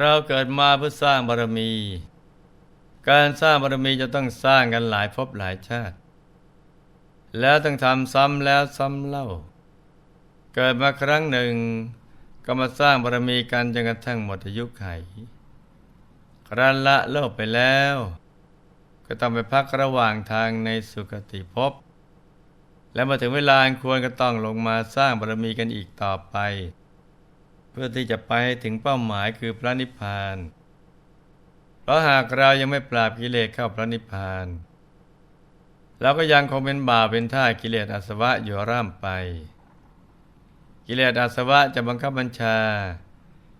เราเกิดมาเพื่อสร้างบารมี การสร้างบารมีจะต้องสร้างกันหลายภพหลายชาติ แล้วต้องทำซ้ำแล้วซ้ำเล่า เกิดมาครั้งหนึ่ง ก็มาสร้างบารมีกันจนกระทั่งหมดอายุไขครั้นละโลกไปแล้ว ก็ต้องไปพักระหว่างทางในสุคติภพและมาถึงเวลาอันควรก็ต้องลงมาสร้างบารมีกันอีกต่อไป พื่อที่จะไปถึงเป้าหมายคือพระนิพพาน เพราะหากเรายังไม่ปราบกิเลสเข้าพระนิพพานเราก็ยังคงเป็นบาปเป็นท่ากิเลสอาสวะอยู่ร่ำไป กิเลสอาสวะจะบังคับบัญชา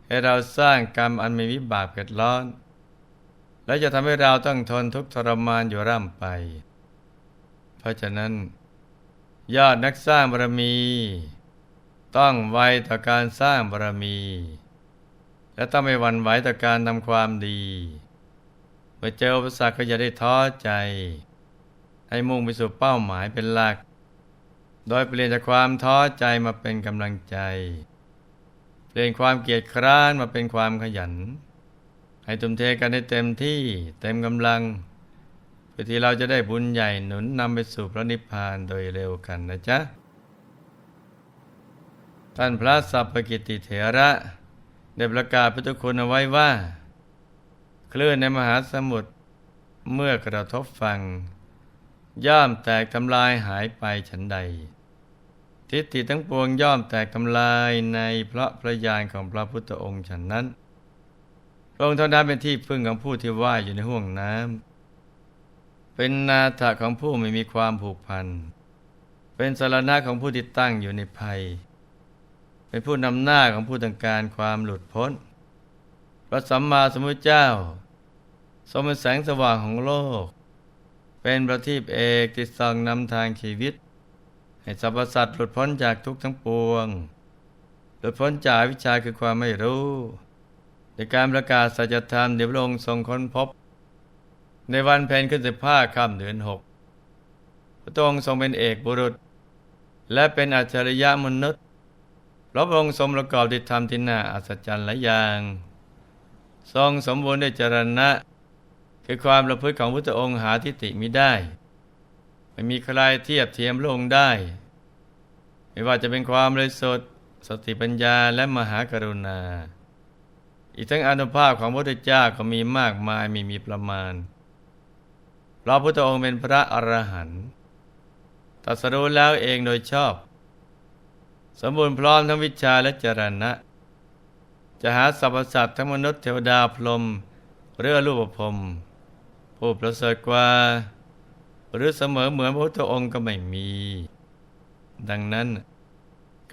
ให้เราสร้างกรรมอันมีวิบากเกิดร้อน และจะทำให้เราต้องทนทุกข์ทรมานอยู่ร่ำไป เพราะฉะนั้น ยอดนักสร้างบารมี ต้องไวต่อการสร้างบารมี และต้องไม่หวั่นไหวต่อการทำความดี เมื่อเจออุปสรรคก็อย่าได้ท้อใจ ให้มุ่งไปสู่เป้าหมายเป็นหลัก โดยเปลี่ยนจากความท้อใจมาเป็นกำลังใจ เปลี่ยนความเกียจคร้านมาเป็นความขยัน ให้ทุ่มเทกันให้เต็มที่เต็มกำลังเพื่อที่เราจะได้บุญใหญ่หนุนนำไปสู่พระนิพพานโดยเร็วกันนะจ๊ะ ท่านพระสัพพกิติเถระได้ประกาศพุทธคุณเอาไว้ว่า คลื่นในมหาสมุทรเมื่อกระทบฟังย่อมแตกทำลายหายไปฉันใด ทิฏฐิทั้งปวงย่อมแตกทำลายในพระพระญาณของพระพุทธองค์ฉันนั้นพระองค์เท่านั้นเป็นที่พึ่งของผู้ที่ว่ายอยู่ในห่วงน้ำเป็นนาถะของผู้ไม่มีความผูกพัน เป็นสารณะของผู้ที่ตั้งอยู่ในภัย เป็นผู้นำหน้าของผู้ต้องการความหลุดพ้น พระสัมมาสัมพุทธเจ้า ทรงเป็นแสงสว่างของโลก เป็นประทีปเอกที่ส่องนำทางชีวิต ให้สรรพสัตว์หลุดพ้นจากทุกข์ทั้งปวง หลุดพ้นจากวิชาคือความไม่รู้ในการประกาศสัจธรรมเดี๋ยวพระองค์ทรงค้นพบ ในวันเพ็ญขึ้นสิบห้าค่ำเดือนหกพระองค์ทรงเป็นเอกบุรุษ และเป็นอัจฉริยะมนุษย์ พราะองค์ทรงประกอบด้วยธรรมที่น่าอัศจรรย์หลายอย่าง ทรงสมบูรณ์ด้วยจรณะ คือความประพฤติของพระองค์หาทิฏฐิมิได้ ไม่มีใครเทียบเทียมพระองค์ได้ ไม่ว่าจะเป็นความเลยสดสติปัญญาและมหากรุณา อีกทั้งอนุภาพของพระพุทธเจ้าก็มีมากมายม่มีประมาณเพราะพระพุทธองค์เป็นพระอรหันต์ตรัสรู้แล้วเองโดยชอบ สมบูรณ์พร้อมทั้งวิชาและจรณะ จะหาสรรพสัตว์ทั้งมนุษย์เทวดาพรหมเรือรูปภพผู้ประเสริฐกว่า หรือเสมอเหมือนพระพุทธองค์ก็ไม่มี ดังนั้น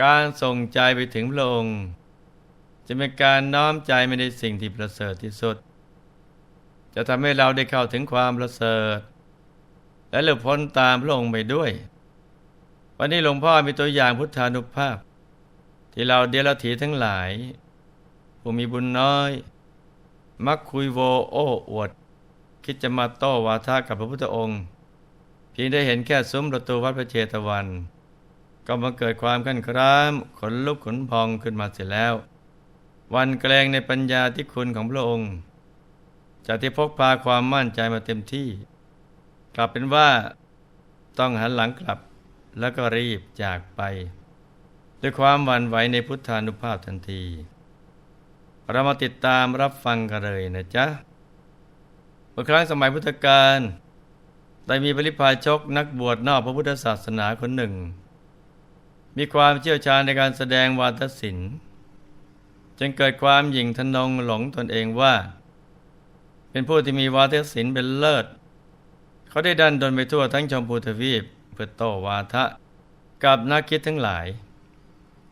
การส่งใจไปถึงพระองค์ จะเป็นการน้อมใจไม่ในสิ่งที่ประเสริฐที่สุด จะทำให้เราได้เข้าถึงความประเสริฐ และหลุดพ้นตามพระองค์ไปด้วย วันนี้หลวงพ่อมีตัวอย่างพุทธานุภาพ ที่เราเดรัจฉีทั้งหลาย ผู้มีบุญน้อย มักคุยโวโอ้อวด คิดจะมาโต้วาทะกับพระพุทธองค์ เพียงได้เห็นแค่ซุ้มประตูวัดพระเชตวัน ก็มาเกิดความขั้นครามขนลุกขนพองขึ้นมาเสร็จแล้ว วันแกลงในปัญญาที่คุณของพระองค์จากที่พกพาความมั่นใจมาเต็มที่ กลับเป็นว่าต้องหันหลังกลับ แล้วก็รีบจากไป ด้วยความหวั่นไหวในพุทธานุภาพทันที เรามาติดตามรับฟังกันเลยนะจ๊ะเมื่อครั้งสมัยพุทธกาลได้มีปริพาชกนักบวชนอกพระพุทธศาสนาคนหนึ่ง มีความเชี่ยวชาญในการแสดงวาทศิลป์จึงเกิดความหยิ่งทะนงหลงตนเองว่า เป็นผู้ที่มีวาทศิลป์เป็นเลิศ เขาได้ดันดนไปทั่วทั้งชมพูทวีป เพื่อโต้วาทะกับนักคิดทั้งหลาย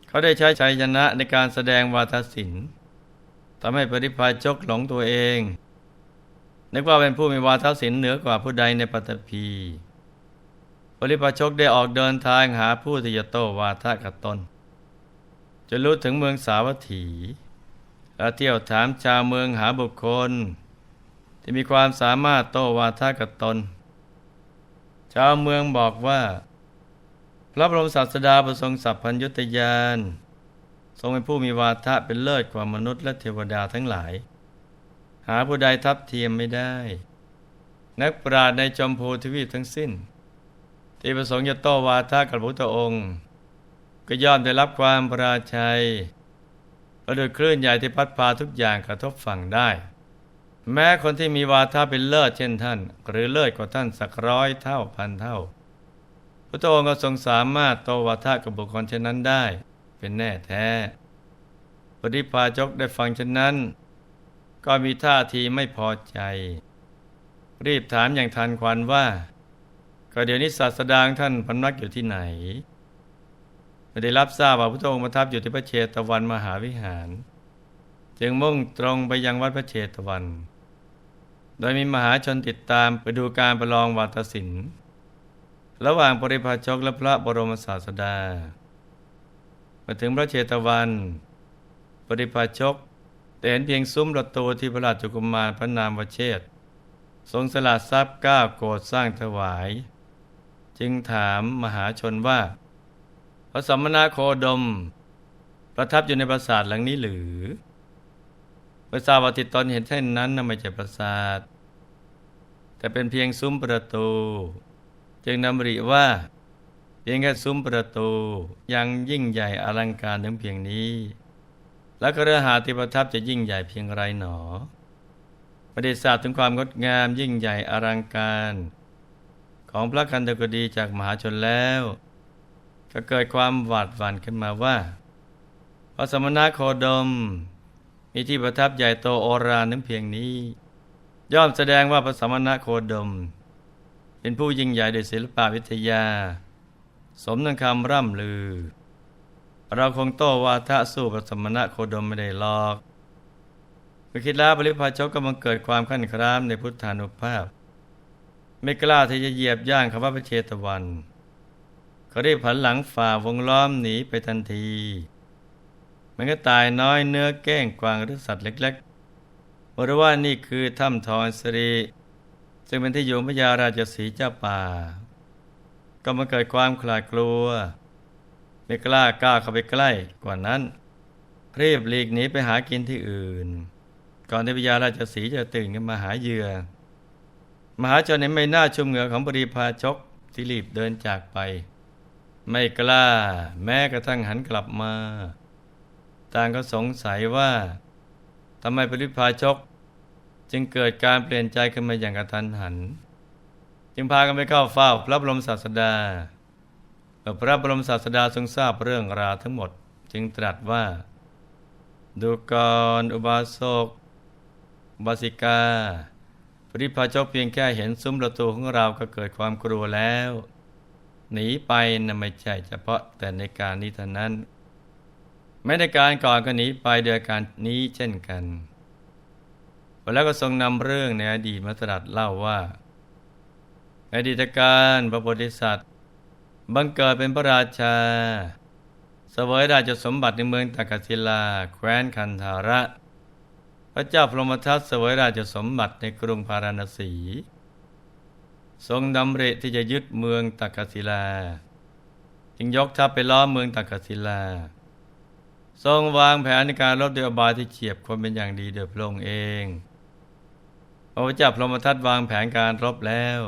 เขาได้ใช้ชัยชนะในการแสดงวาทศิลป์ทำให้ปริพาชกหลงตัวเอง นึกว่าเป็นผู้มีวาทศิลป์เหนือกว่าผู้ใดในปัตตภีปริพาชกได้ออกเดินทางหาผู้ที่จะโต้วาทะกับตนจะรู้ถึงเมืองสาวัตถีและเที่ยวถามชาวเมืองหาบุคคล ที่มีความสามารถโต้วาทะกับตน ชาวเมืองบอกว่า พระบรมศาสดาประทรงสัพพัญยุตยาน ทรงเป็นผู้มีวาทะเป็นเลิศกว่ามนุษย์และเทวดาทั้งหลาย หาผู้ใดทับเทียมไม่ได้ นักปราชญ์ในจอมโพธิวีปทั้งสิ้น ที่ประสงค์จะโต้วาทะกับพระพุทธองค์ ก็ย่อมได้รับความปราชัยประดุจคลื่นใหญ่ที่พัดพาทุกอย่างกระทบฝั่งได้ แม้คนที่มีวาทะเป็นเลิศเช่นท่าน หรือเลิศกว่าท่านสักร้อยเท่าพันเท่า พระองค์ก็ทรงสามารถโตวาทะกับบุคคลเช่นนั้นได้ เป็นแน่แท้ปฏิพาจกได้ฟังเช่นนั้น ก็มีท่าทีไม่พอใจ รีบถามอย่างทันควันว่า ก็เดี๋ยวนี้ศาสดางท่านพำนักอยู่ที่ไหนไม่ได้รับทราบว่าพระองค์ประทับอยู่ที่พระเชตวันมหาวิหาร จึงมุ่งตรงไปยังวัดพระเชตวัน โดยมีมหาชนติดตามไปดูการประลองวัตศิลป์ระหว่างปริพาชกและพระบรมศาสดา มาถึงพระเชตวัน ปริพาชกแต่เห็นเพียงซุ้มประตูที่พระราชกุมารพระนามวเชษทรงสละทรัพย์ก้าวโกรธสร้างถวาย จึงถามมหาชนว่า พระสัมมนาโคดม ประทับอยู่ในปราสาทหลังนี้หรือ พระสาวติตนเห็นเช่นนั้นน่ะไม่ใช่ปราสาท แต่เป็นเพียงซุ้มประตู จึงนำริว่า เพียงแค่ซุ้มประตูยังยิ่งใหญ่อลังการถึงเพียงนี้ แล้วก็เรือหาที่ประทับจะยิ่งใหญ่เพียงไรหนอไม่ได้ทราบถึงความงดงามยิ่งใหญ่อลังการ ของพระกันตกดีจากมหาชนแล้ว ก็เกิดความหวาดหวั่นขึ้นมาว่าพระสมณะโคดม มีที่ประทับใหญ่โตโอรานถึงเพียงนี้ ย่อมแสดงว่าพระสมณะโคดม เป็นผู้ยิ่งใหญ่โดยศิลปวิทยา สมนังคำร่ำลือ เราคงโตวาทะสู้พระสมณะโคดมไม่ได้หรอกเมื่อคิดแล้วบริพาชกก็บังเกิดความขั้นครามในพุทธานุภาพ ไม่กล้าที่จะเหยียบย่างคำว่าพระเชตวันเขาได้ผันหลังฝ่าวงล้อมหนีไปทันที มันก็ตายน้อยเนื้อแก้งกวางหรือสัตว์เล็กๆบอกว่านี่คือถ้ำทองสรีซึ่งเป็นที่อยู่พระยาราชสีเจ้าป่า ก็มาเกิดความขลาดกลัว ไม่กล้ากล้าเข้าไปใกล้กว่านั้นรีบหลีกหนีไปหากินที่อื่น ก่อนที่พญาราชสีจะตื่นขึ้นมาหาเหยื่อ มหาชนเห็นไม่น่าชุมเหงื่อของบริพาชกที่รีบเดินจากไป ไม่กล้าแม้กระทั่งหันกลับมา ต่างก็สงสัยว่าทำไมปริพาชก จึงเกิดการเปลี่ยนใจขึ้นมาอย่างกระทันหัน จึงพากันไปเข้าเฝ้าพระบรมศาสดาพระบรมศาสดาทรงทราบเรื่องราวทั้งหมดจึงตรัสว่า ดูกรอุบาสกบาสิกา ปริพาชกเพียงแค่เห็นซุ้มประตูของเราก็เกิดความกลัวแล้ว หนีไปนะไม่ใช่เฉพาะแต่ในการนี้เท่านั้น ไม่ในการก่อนก็หนีไปโดยการนี้เช่นกันแล้วก็ทรงนำเรื่องในอดีตมาตรัสเล่าว่าอดีตการพระโพธิสัตว์บังเกิดเป็นพระราชา เสวยราชสมบัติในเมืองตากศิลา แคว้นคันธาระ พระเจ้าพรหมทัตเสวยราชสมบัติในกรุงพาราณสี ทรงดำริที่จะยึดเมืองตากศิลา จึงยกทัพไปล้อมเมืองตากศิลา ทรงวางแผนในการรบด้วยอบายที่เฉียบคมเป็นอย่างดีโดยพระองค์เองพระเจ้าพรหมทัตวางแผนการรบแล้ว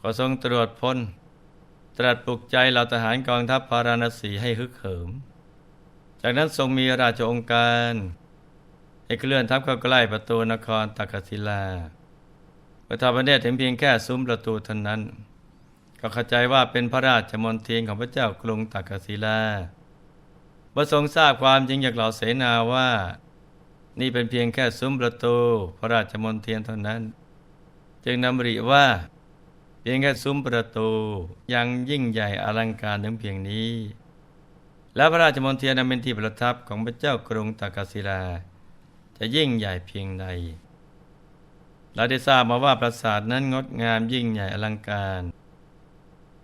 ก็ทรงตรวจพลตรัสปลุกใจเหล่าทหารกองทัพพาราณสีให้ฮึกเหิม จากนั้นทรงมีราชองค์การ ให้เคลื่อนทัพเข้าใกล้ประตูนครตักศิลาประทับประเนตรถึงเพียงแค่ซุ้มประตูเท่านั้น ก็เข้าใจว่าเป็นพระราชมนเทียนของพระเจ้ากรุงตักศิลา พระทรงทราบความจริงจากเหล่าเสนาว่า นี่เป็นเพียงแค่ซุ้มประตูพระราชมนเทียนเท่านั้น จึงนำริว่า เพียงแค่ซุ้มประตูยังยิ่งใหญ่อลังการถึงเพียงนี้ แล้วพระราชมนเทียนนั้นเป็นที่ประทับของพระเจ้ากรุงตักศิลา จะยิ่งใหญ่เพียงใดเราได้ทราบมาว่าปราสาทนั้นงดงามยิ่งใหญ่อลังการ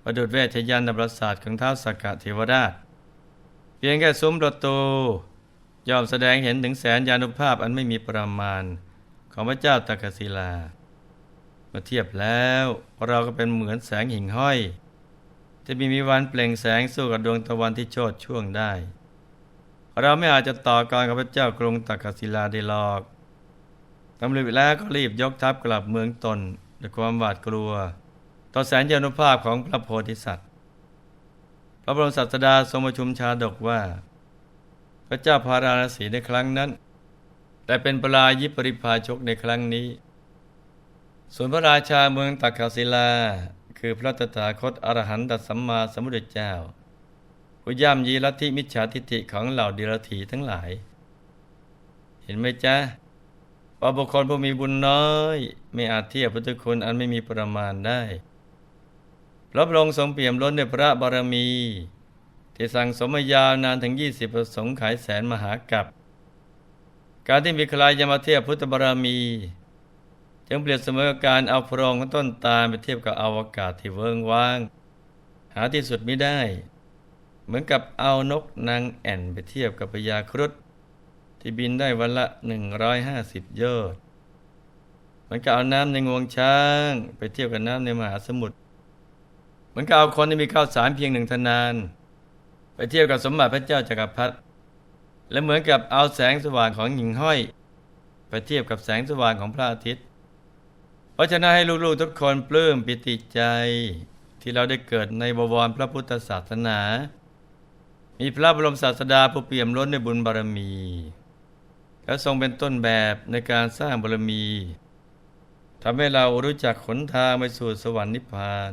ประดุจเวชยันตปราสาทของท้าวสักกะเทวราช พียงแค่ซุ้มประตูย่อมแสดงเห็นถึงแสนยานุภาพอันไม่มีประมาณ ของพระเจ้าตากศิลาเมื่อเทียบแล้วเราก็เป็นเหมือนแสงหิ่งห้อยที่มีมีวันเปล่งแสงสู้กับดวงตะวันที่โชดช่วงได้ เราไม่อาจจะต่อกรกับพระเจ้ากรุงตักกศิลาได้หรอกตำรวจแล้วก็รีบยกทัพกลับเมืองตนด้วยความหวาดกลัว ต่อแสนยานุภาพของพระโพธิสัตว์ พระบรมศาสดาทรงประชุมชาดกว่า พระเจ้าพาราณสีในครั้งนั้น แต่เป็นปลายิปริพาชกในครั้งนี้ ส่วนพระราชาเมืองตักกศิลา คือพระตถาคตอรหันตสัมมาสัมพุทธเจ้าผู้ย่ำยีลัทธิมิจฉาทิฏฐิของเหล่าเดรัจฉีทั้งหลาย เห็นไหมจ๊ะว่าบุคคลผู้มีบุญน้อย ไม่อาจเทียบพุทธคุณอันไม่มีประมาณได้ พระบรมทรงเปี่ยมล้นด้วยพระบารมี ที่สั่งสมมายาวนานถึง 20ประสงค์ขายแสนมหากับการที่มีใครจะมาเทียบพุทธบารมี จึงเปรียบเสมอกับการเอาพรองของต้นตาลไปเทียบกับอวกาศที่เวิงว่าง หาที่สุดไม่ได้ เหมือนกับเอานกนางแอ่นไปเทียบกับพญาครุฑที่บินได้วันละ 150 ยอด มันก็เอาน้ำในงวงช้าง ไปเทียบกับน้ำในมหาสมุทร เหมือนกับเอาคนที่มีข้าวสารเพียงหนึ่งทนาน ไปเทียบกับสมบัติพระเจ้าจักรพรรดิและเหมือนกับเอาแสงสว่างของหญิงห้อย ไปเทียบกับแสงสว่างของพระอาทิตย์ เพราะฉะนั้นให้ลูกๆทุกคนปลื้มปิติใจ ที่เราได้เกิดในบวรพระพุทธศาสนา มีพระบรมศาสดาผู้เปี่ยมล้นด้วยบุญบารมีและทรงเป็นต้นแบบในการสร้างบารมีทำให้เรารู้จักขนทางไปสู่สวรรค์นิพพาน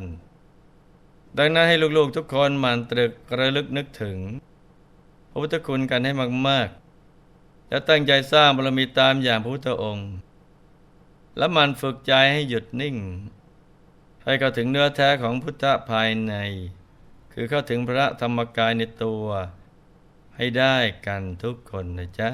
ดังนั้นให้ลูกๆทุกคนหมั่นตรึกระลึกนึกถึง พระพุทธคุณกันให้มากๆ และตั้งใจสร้างบารมีตามอย่างพระพุทธองค์ และมันฝึกใจให้หยุดนิ่ง ให้เข้าถึงเนื้อแท้ของพุทธภายใน คือเข้าถึงพระธรรมกายในตัว ให้ได้กันทุกคนนะจ๊ะ